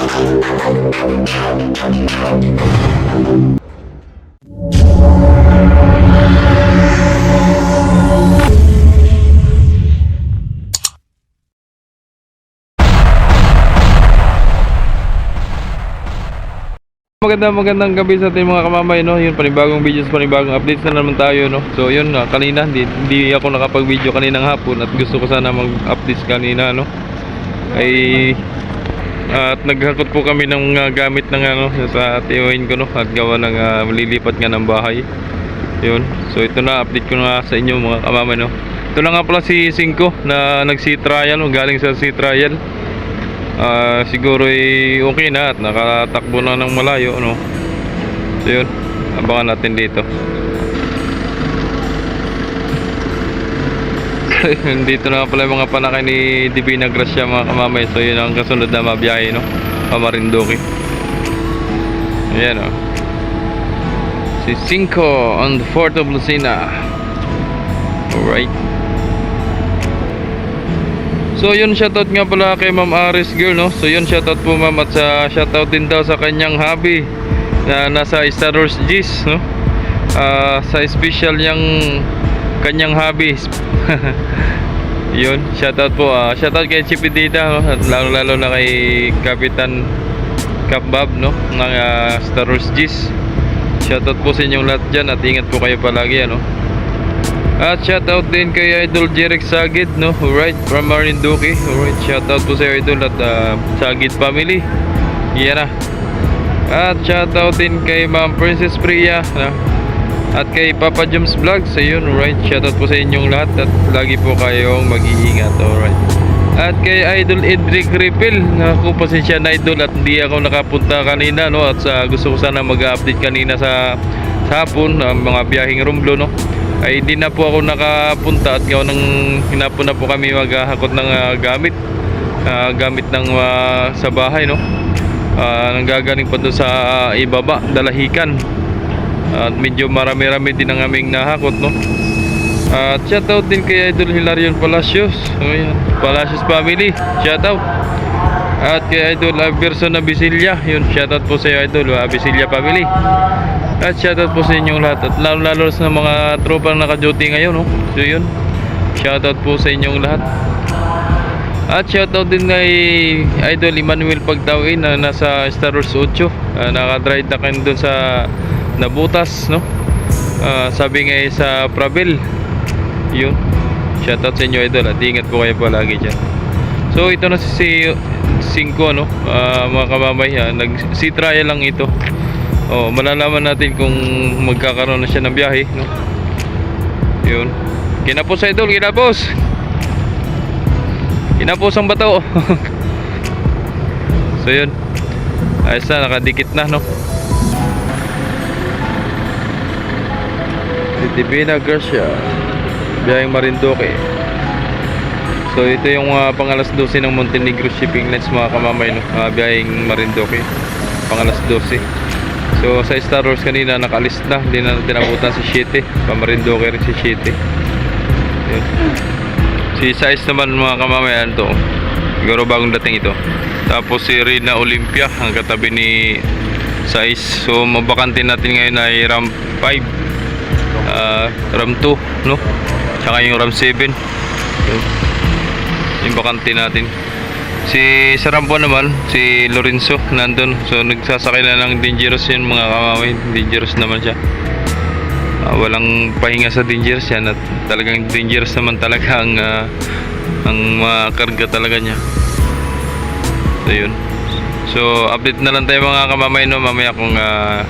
Magandang magandang gabi sa ating mga kamamay no. Yun panibagong videos, panibagong updates na naman tayo no. So yun na kanina hindi, hindi ako nakapag-video kaninang hapon at gusto ko sana mag-updates kanina no. Ay at naghakot po kami ng mga gamit ng ano sa tiyohin ko no at gawa ng ah, malilipat nga ng bahay. Yun. So ito na update ko na sa inyo mga kamamay no. Ito na nga pala si Cinco na nag-sea trial no, galing sa sea trial. Ah, siguro ay okay na at nakatakbo na ng malayo ano. So yun, abangan natin dito. dito na pala yung mga panakay ni Divina Gracia mga kamamay. So yun ang kasunod na mabiyahe no. Pamarindoki. Ayan o. Si Cinco on the 4th of Lucena. Alright. So yun shoutout nga pala kay Ma'am Aris Girl no. So yun shoutout po ma'am at sa shoutout din daw sa kanyang hubby na nasa Star Wars G's no. Ah, sa special niyang kanyang hobby. yun, shoutout po. ah shoutout kay Chipidita no? at lalo lalo na kay Kapitan Kabab no ng ah, Star Wars G's. Shoutout po sa inyong lahat dyan at ingat po kayo palagi ano. At shoutout din kay Idol Jeric Sagid, no? Alright, from Marinduque. Alright, shoutout po sa Idol at uh, Sagid family. Yan na. At shoutout din kay Ma'am Princess Priya, no? At kay Papa Joms Vlog, sa yun, alright. Shoutout po sa inyong lahat at lagi po kayong mag-iingat, alright. At kay Idol Edric Ripil, ako pasensya na Idol at hindi ako nakapunta kanina, no? At sa gusto ko sana mag-update kanina sa, sa hapon, ang mga biyaheng rumblo, no? ay hindi na po ako nakapunta at gawa ng hinapon na po kami maghahakot ng ah, gamit Ah, gamit ng ah, sa bahay no uh, nanggagaling pa doon sa ah, ibaba dalahikan at medyo marami-rami din ang aming nahakot no? At shoutout din kay Idol Hilarion Palacios. Oh, yan. Palacios family. Shoutout. At kay Idol Averson Abisilia yun shoutout po sa iyo Idol Abisilia family. At shoutout po sa inyong lahat. At lalo lalo sa mga tropa na naka-duty ngayon no? So yun. Shoutout po sa inyong lahat. At shoutout din kay Idol Emmanuel Pagtawin na nasa Star Wars 8 uh, Naka-drive na kayo dun sa Nabutas no Ah, Sabi nga eh, sa Prabil Yun Shoutout sa inyo Idol at ingat po kayo palagi dyan So ito na si 5 no Ah, mga kamamay ah, nag si trial lang ito Oh, malalaman natin kung magkakaroon na siya ng biyahe, no? Yun. Kinapos idol, kinapos. Kinapos ang bato. so yun. Ayos na, nakadikit na, no? Titibina Garcia. Biyaheng Marindoque. So ito yung uh, pangalas 12 ng Montenegro Shipping Lines mga kamamay, no? Uh, biyaheng Marindoque. Pangalas 12. So sa Star Wars kanina nakalist na, hindi na natin abutan si 7. Pamarindoke rin si 7. Yun. Si Size naman mga kamamayan to. Siguro bagong dating ito. Tapos si Rina Olympia ang katabi ni Size. So mabakante natin ngayon ay RAM 5. RAM 2, no? Tsaka yung RAM 7. Yun. Yung bakante natin. Si Sarampo naman, si Lorenzo nandun. So nagsasakay na ng dangerous yun mga kamamay. Dangerous naman siya. Ah, walang pahinga sa dangerous yan at talagang dangerous naman talaga ang ah, ang mga karga talaga niya. So yun. So update na lang tayo mga kamamay no mamaya kung ah,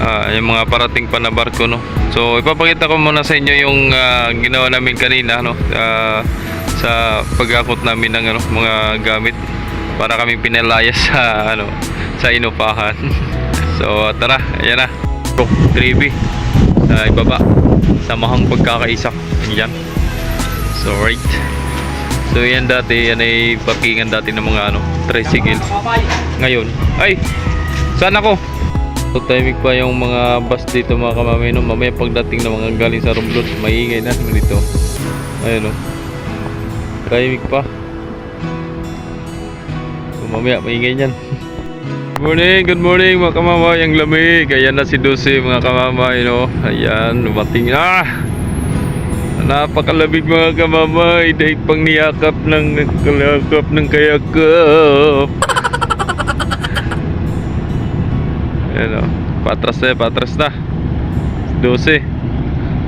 ah, yung mga parating pa na barko no. So ipapakita ko muna sa inyo yung ah, ginawa namin kanina no. Ah, sa pag-akot namin ng ano, mga gamit para kami pinalayas sa ano sa inupahan. so tara, ayan na. Bro, 3B sa ibaba sa mahang pagkakaisa. Yan. So right. So yan dati, yan ay parkingan dati ng mga ano, tricycle. Ngayon, ay, saan ako? So timing pa yung mga bus dito mga kamamay no? Mamaya pagdating ng mga galing sa Romblon, maingay na dito. Ayun oh. Tahimik pa. So, mamaya, maingay niyan. Good morning, good morning mga kamamay. Ang lamig. Ayan na si Dulce mga kamamay. No? Ayan, lumating na. Napakalamig mga kamamay. Dahil pang niyakap ng kalakap ng kayakap. Yan o. Patras na, patras na. 12.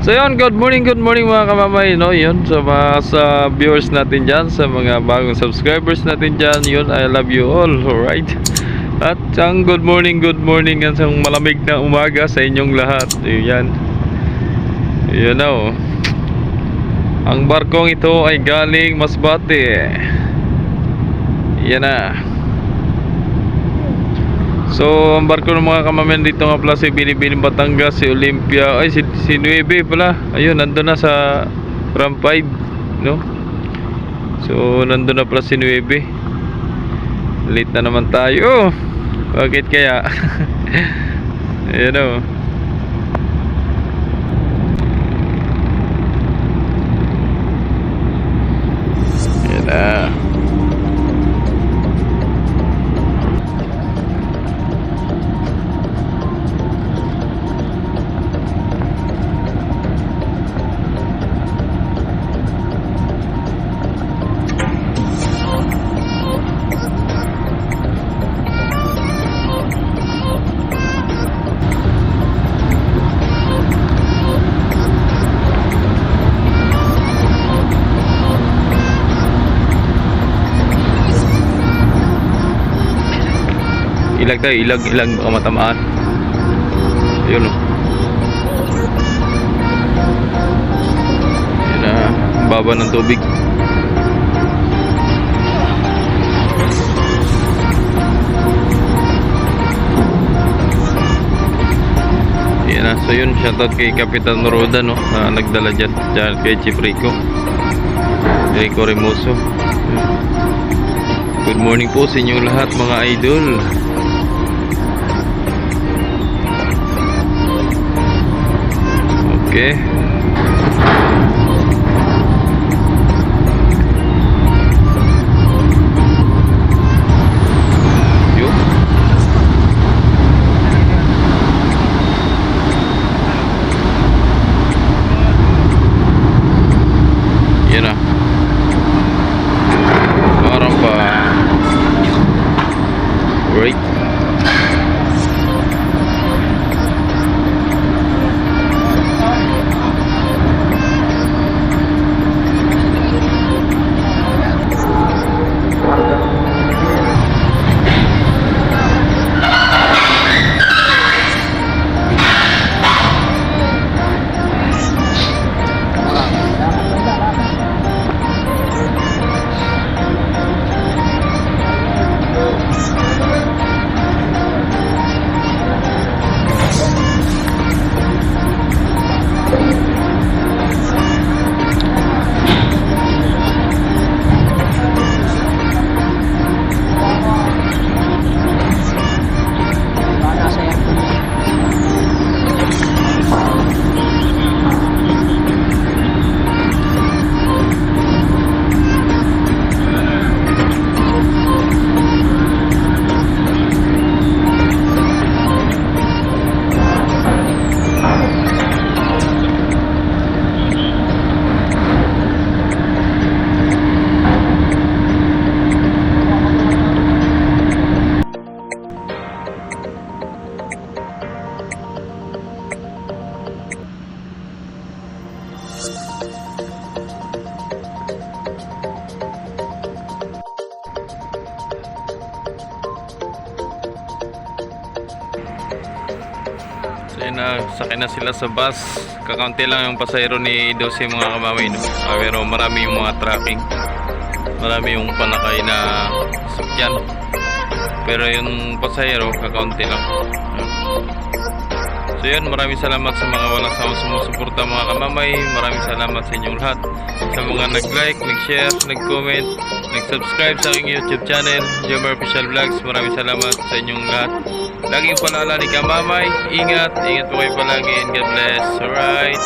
So yun, good morning, good morning mga kamamay, no? Yun, sa mga sa viewers natin dyan, sa mga bagong subscribers natin dyan, yun, I love you all, alright? At ang good morning, good morning, ang malamig na umaga sa inyong lahat. Yan. Yan na, oh. Ang barkong ito ay galing Masbate. Yan na. So, ang barko ng mga kamamen dito nga pala si Binibining Batangas, si Olympia, ay si, si Nueve pala. Ayun, nandun na sa Ram 5, no? So, nandun na pala si Nueve. Late na naman tayo. Bakit kaya? Ayan o. Ilag tayo, ilag, ilag baka matamaan. Ayun o. Yun na, ang baba ng tubig. Yan na, so yun, shoutout kay Kapitan Roda no, na nagdala dyan, dyan kay Chief Rico. Rico Remoso. Good morning po sa inyong lahat mga idol. Okay. So yun na, sakay na sila sa bus. Kakaunti lang yung pasahero ni Dose mga kamamay. No? Ah, pero marami yung mga tracking. Marami yung panakay na sakyan. Pero yung pasahero, kakaunti lang. So yun, maraming salamat sa mga walang sawang sumusuporta mga kamamay. Maraming salamat sa inyong lahat. Sa mga nag-like, nag-share, nag-comment, nag-subscribe sa aking YouTube channel, Jomar Official Vlogs. Maraming salamat sa inyong lahat. Laging paalala ni Kamamay, ingat, ingat po kayo palagi and God bless. Alright.